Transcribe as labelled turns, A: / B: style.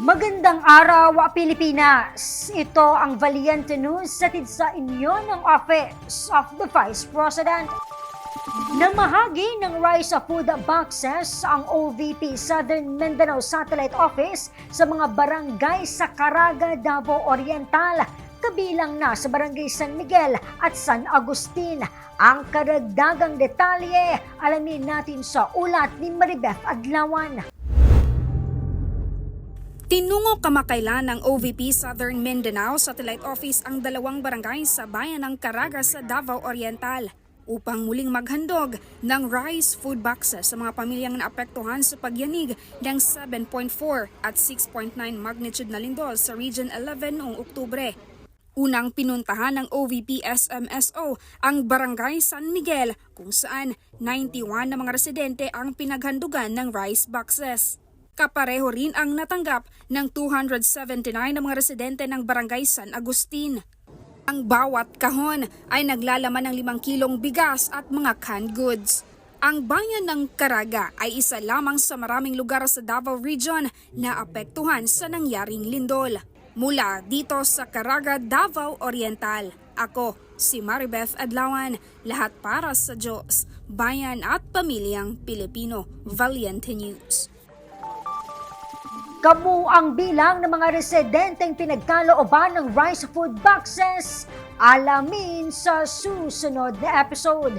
A: Magandang araw, Pilipinas! Ito ang Valiente News satid sa inyo ng Office of the Vice President. Namahagi ng rice food boxes ang OVP Southern Mindanao Satellite Office sa mga barangay sa Caraga, Davao Oriental, kabilang na sa Barangay San Miguel at San Agustin. Ang karagdagang detalye, alamin natin sa ulat ni Maribeth Adlawan.
B: Tinungo kamakailan ng OVP Southern Mindanao Satellite Office ang dalawang barangay sa bayan ng Caraga sa Davao Oriental upang muling maghandog ng rice food boxes sa mga pamilyang naapektuhan sa pagyanig ng 7.4 at 6.9 magnitude na lindol sa Region 11 noong Oktubre. Unang pinuntahan ng OVP SMSO ang Barangay San Miguel kung saan 91 na mga residente ang pinaghandugan ng rice boxes. Kapareho rin ang natanggap ng 279 na mga residente ng Barangay San Agustin. Ang bawat kahon ay naglalaman ng 5 kilong bigas at mga canned goods. Ang bayan ng Caraga ay isa lamang sa maraming lugar sa Davao Region na apektuhan sa nangyaring lindol. Mula dito sa Caraga, Davao Oriental, ako si Maribeth Adlawan, lahat para sa Diyos, bayan at pamilyang Pilipino. Valiente News.
A: Kamu ang bilang ng mga residenteng pinagkalooban ng rice food boxes. Alamin sa susunod na episode.